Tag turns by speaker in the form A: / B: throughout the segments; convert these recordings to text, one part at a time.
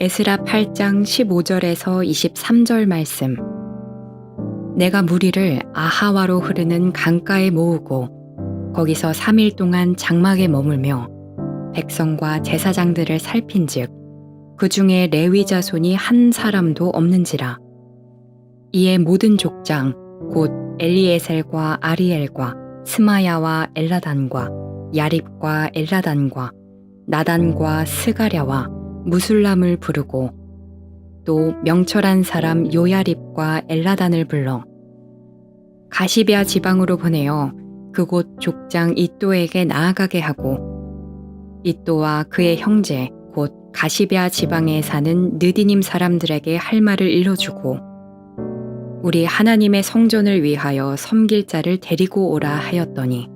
A: 에스라 8장 15절에서 23절 말씀. 내가 무리를 아하와로 흐르는 강가에 모으고 거기서 3일 동안 장막에 머물며 백성과 제사장들을 살핀즉 그 중에 레위 자손이 한 사람도 없는지라. 이에 모든 족장 곧 엘리에셀과 아리엘과 스마야와 엘라단과 야립과 엘라단과 나단과 스가랴와 무술람을 부르고 또 명철한 사람 요야립과 엘라단을 불러 가시베아 지방으로 보내어 그곳 족장 이또에게 나아가게 하고 이또와 그의 형제 곧 가시베아 지방에 사는 느디님 사람들에게 할 말을 일러주고 우리 하나님의 성전을 위하여 섬길 자를 데리고 오라 하였더니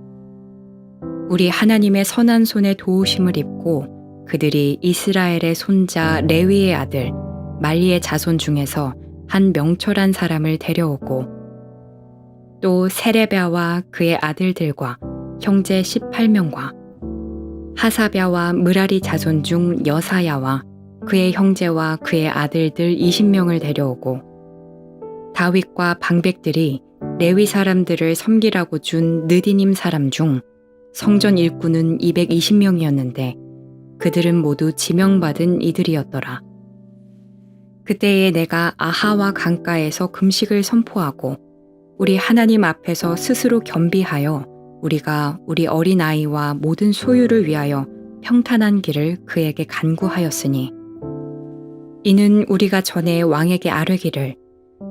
A: 우리 하나님의 선한 손에 도우심을 입고 그들이 이스라엘의 손자 레위의 아들 말리의 자손 중에서 한 명철한 사람을 데려오고 또 세레베아와 그의 아들들과 형제 18명과 하사랴와 무라리 자손 중 여사야와 그의 형제와 그의 아들들 20명을 데려오고 다윗과 방백들이 레위 사람들을 섬기라고 준 느디님 사람 중 성전 일꾼은 220명이었는데 그들은 모두 지명받은 이들이었더라. 그때에 내가 아하와 강가에서 금식을 선포하고 우리 하나님 앞에서 스스로 겸비하여 우리가 우리 어린아이와 모든 소유를 위하여 평탄한 길을 그에게 간구하였으니 이는 우리가 전에 왕에게 아뢰기를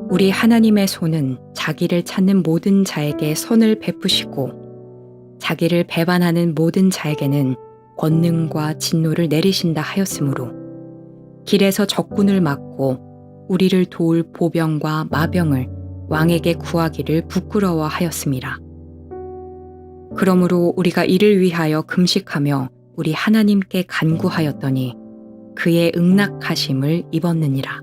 A: 우리 하나님의 손은 자기를 찾는 모든 자에게 선을 베푸시고 자기를 배반하는 모든 자에게는 권능과 진노를 내리신다 하였으므로 길에서 적군을 막고 우리를 도울 보병과 마병을 왕에게 구하기를 부끄러워 하였습니다. 그러므로 우리가 이를 위하여 금식하며 우리 하나님께 간구하였더니 그의 응낙하심을 입었느니라.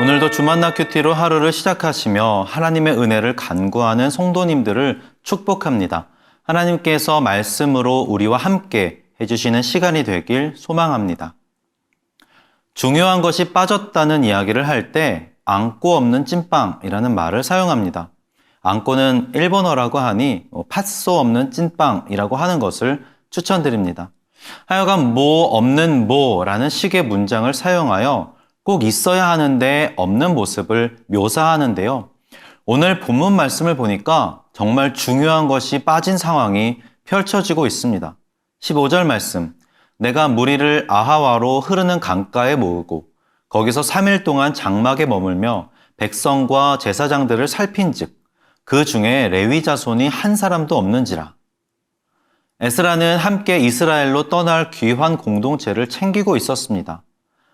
B: 오늘도 주만나 큐티로 하루를 시작하시며 하나님의 은혜를 간구하는 성도님들을 축복합니다. 하나님께서 말씀으로 우리와 함께 해주시는 시간이 되길 소망합니다. 중요한 것이 빠졌다는 이야기를 할 때 안고 없는 찐빵이라는 말을 사용합니다. 안고는 일본어라고 하니 팥소 없는 찐빵이라고 하는 것을 추천드립니다. 하여간 뭐 없는 뭐라는 식의 문장을 사용하여 꼭 있어야 하는데 없는 모습을 묘사하는데요. 오늘 본문 말씀을 보니까 정말 중요한 것이 빠진 상황이 펼쳐지고 있습니다. 15절 말씀. 내가 무리를 아하와로 흐르는 강가에 모으고 거기서 3일 동안 장막에 머물며 백성과 제사장들을 살핀즉 그 중에 레위 자손이 한 사람도 없는지라. 에스라는 함께 이스라엘로 떠날 귀환 공동체를 챙기고 있었습니다.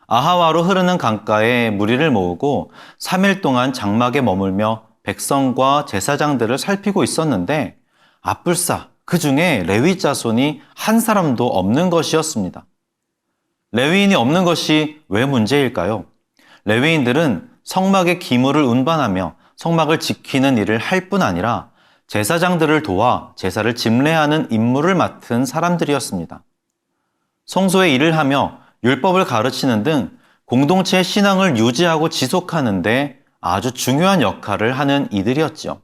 B: 아하와로 흐르는 강가에 무리를 모으고 3일 동안 장막에 머물며 백성과 제사장들을 살피고 있었는데 아뿔싸 그 중에 레위 자손이 한 사람도 없는 것이었습니다. 레위인이 없는 것이 왜 문제일까요? 레위인들은 성막의 기물을 운반하며 성막을 지키는 일을 할 뿐 아니라 제사장들을 도와 제사를 집례하는 임무를 맡은 사람들이었습니다. 성소의 일을 하며 율법을 가르치는 등 공동체의 신앙을 유지하고 지속하는데 아주 중요한 역할을 하는 이들이었죠.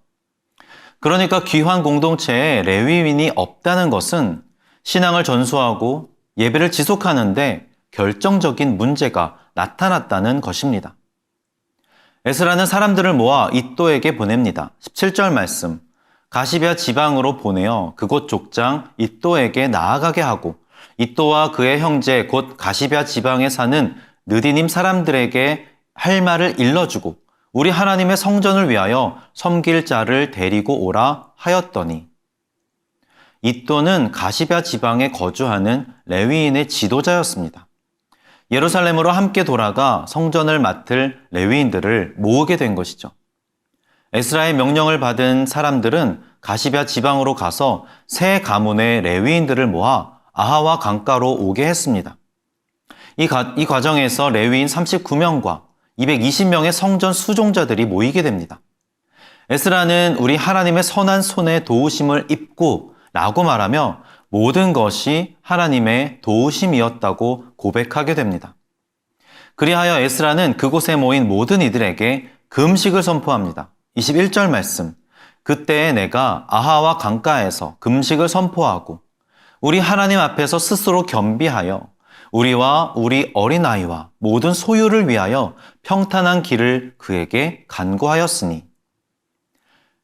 B: 그러니까 귀환 공동체에 레위인이 없다는 것은 신앙을 전수하고 예배를 지속하는데 결정적인 문제가 나타났다는 것입니다. 에스라는 사람들을 모아 이또에게 보냅니다. 17절 말씀. 가시베아 지방으로 보내어 그곳 족장 이또에게 나아가게 하고 이또와 그의 형제 곧 가시베아 지방에 사는 느디님 사람들에게 할 말을 일러주고 우리 하나님의 성전을 위하여 섬길 자를 데리고 오라 하였더니 이또는 가시베아 지방에 거주하는 레위인의 지도자였습니다. 예루살렘으로 함께 돌아가 성전을 맡을 레위인들을 모으게 된 것이죠. 에스라의 명령을 받은 사람들은 가시베아 지방으로 가서 새 가문의 레위인들을 모아 아하와 강가로 오게 했습니다. 이, 가, 이 과정에서 레위인 39명과 220명의 성전 수종자들이 모이게 됩니다. 에스라는 우리 하나님의 선한 손에 도우심을 입고 라고 말하며 모든 것이 하나님의 도우심이었다고 고백하게 됩니다. 그리하여 에스라는 그곳에 모인 모든 이들에게 금식을 선포합니다. 21절 말씀. 그때에 내가 아하와 강가에서 금식을 선포하고 우리 하나님 앞에서 스스로 겸비하여 우리와 우리 어린아이와 모든 소유를 위하여 평탄한 길을 그에게 간구하였으니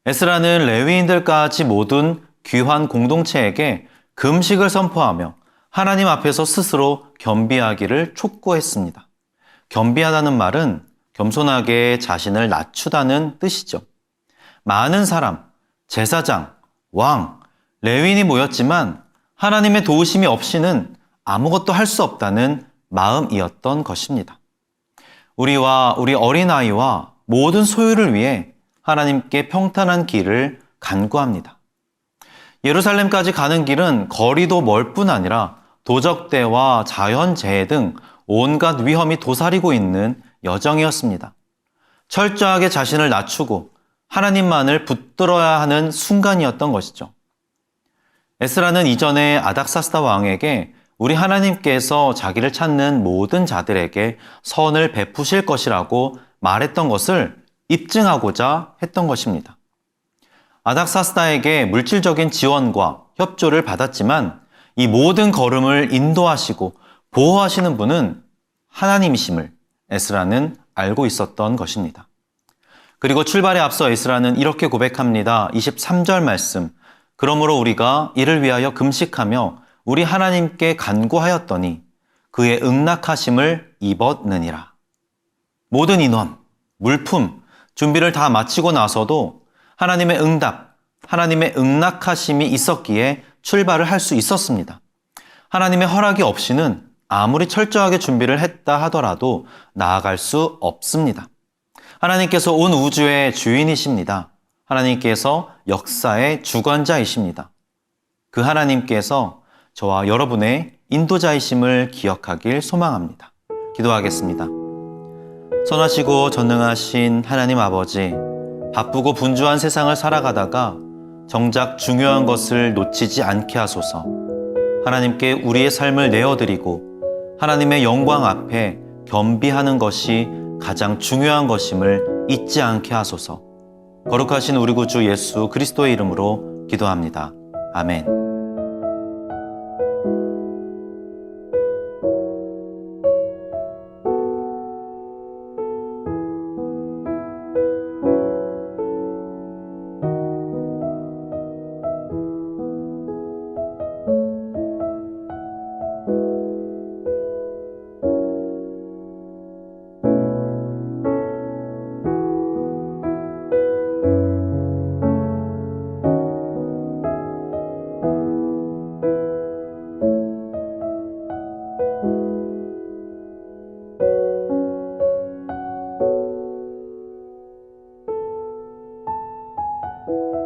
B: 에스라는 레위인들까지 모든 귀한 공동체에게 금식을 선포하며 하나님 앞에서 스스로 겸비하기를 촉구했습니다. 겸비하다는 말은 겸손하게 자신을 낮추다는 뜻이죠. 많은 사람, 제사장, 왕, 레윈이 모였지만 하나님의 도우심이 없이는 아무것도 할 수 없다는 마음이었던 것입니다. 우리와 우리 어린아이와 모든 소유를 위해 하나님께 평탄한 길을 간구합니다. 예루살렘까지 가는 길은 거리도 멀 뿐 아니라 도적대와 자연재해 등 온갖 위험이 도사리고 있는 여정이었습니다. 철저하게 자신을 낮추고 하나님만을 붙들어야 하는 순간이었던 것이죠. 에스라는 이전에 아닥사스다 왕에게 우리 하나님께서 자기를 찾는 모든 자들에게 선을 베푸실 것이라고 말했던 것을 입증하고자 했던 것입니다. 아닥사스다에게 물질적인 지원과 협조를 받았지만 이 모든 걸음을 인도하시고 보호하시는 분은 하나님이심을 에스라는 알고 있었던 것입니다. 그리고 출발에 앞서 에스라는 이렇게 고백합니다. 23절 말씀. 그러므로 우리가 이를 위하여 금식하며 우리 하나님께 간구하였더니 그의 응낙하심을 입었느니라. 모든 인원, 물품, 준비를 다 마치고 나서도 하나님의 응답, 하나님의 응낙하심이 있었기에 출발을 할 수 있었습니다. 하나님의 허락이 없이는 아무리 철저하게 준비를 했다 하더라도 나아갈 수 없습니다. 하나님께서 온 우주의 주인이십니다. 하나님께서 역사의 주관자이십니다. 그 하나님께서 저와 여러분의 인도자이심을 기억하길 소망합니다. 기도하겠습니다. 선하시고 전능하신 하나님 아버지, 바쁘고 분주한 세상을 살아가다가 정작 중요한 것을 놓치지 않게 하소서. 하나님께 우리의 삶을 내어드리고 하나님의 영광 앞에 겸비하는 것이 가장 중요한 것임을 잊지 않게 하소서. 거룩하신 우리 구주 예수 그리스도의 이름으로 기도합니다. 아멘. thank you.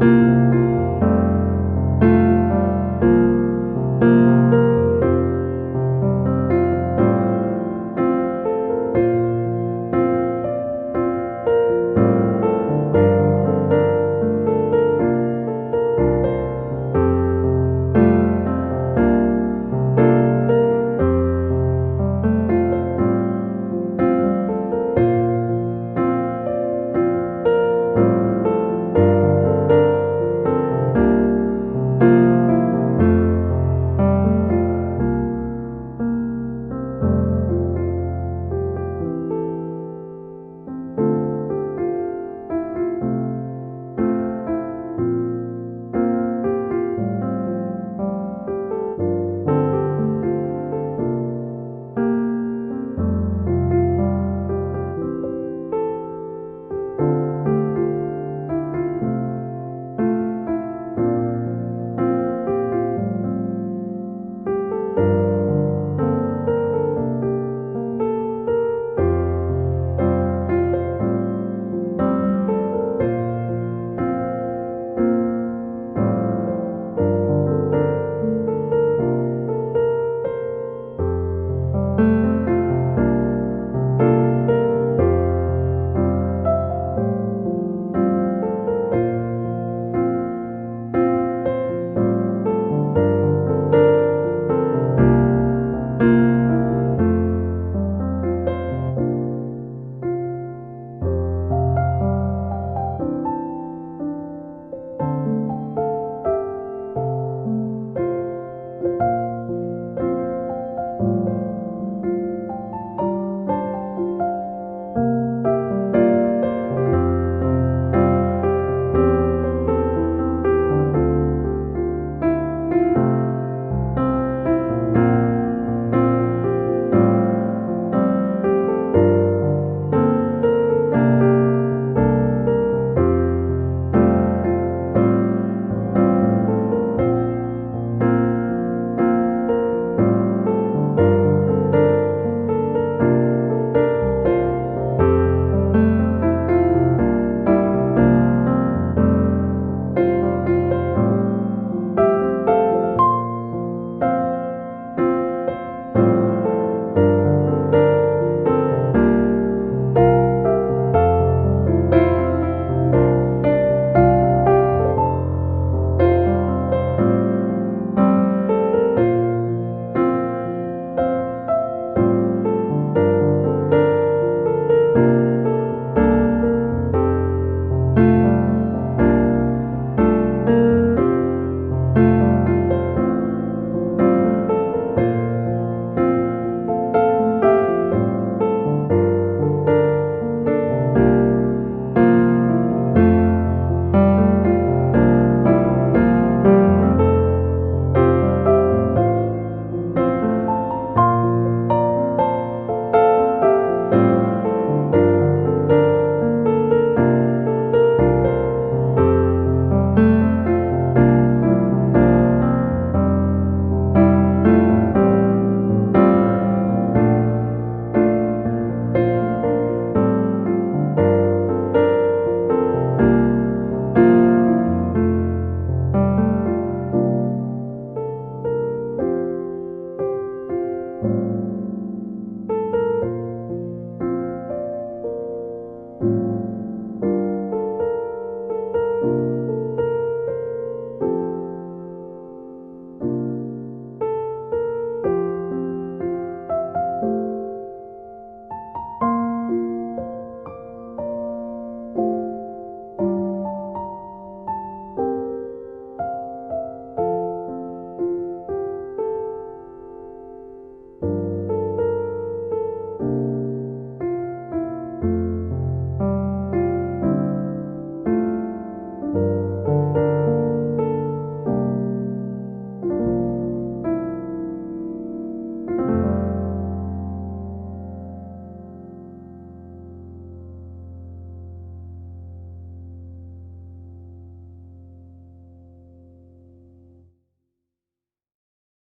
B: thank you Thank you.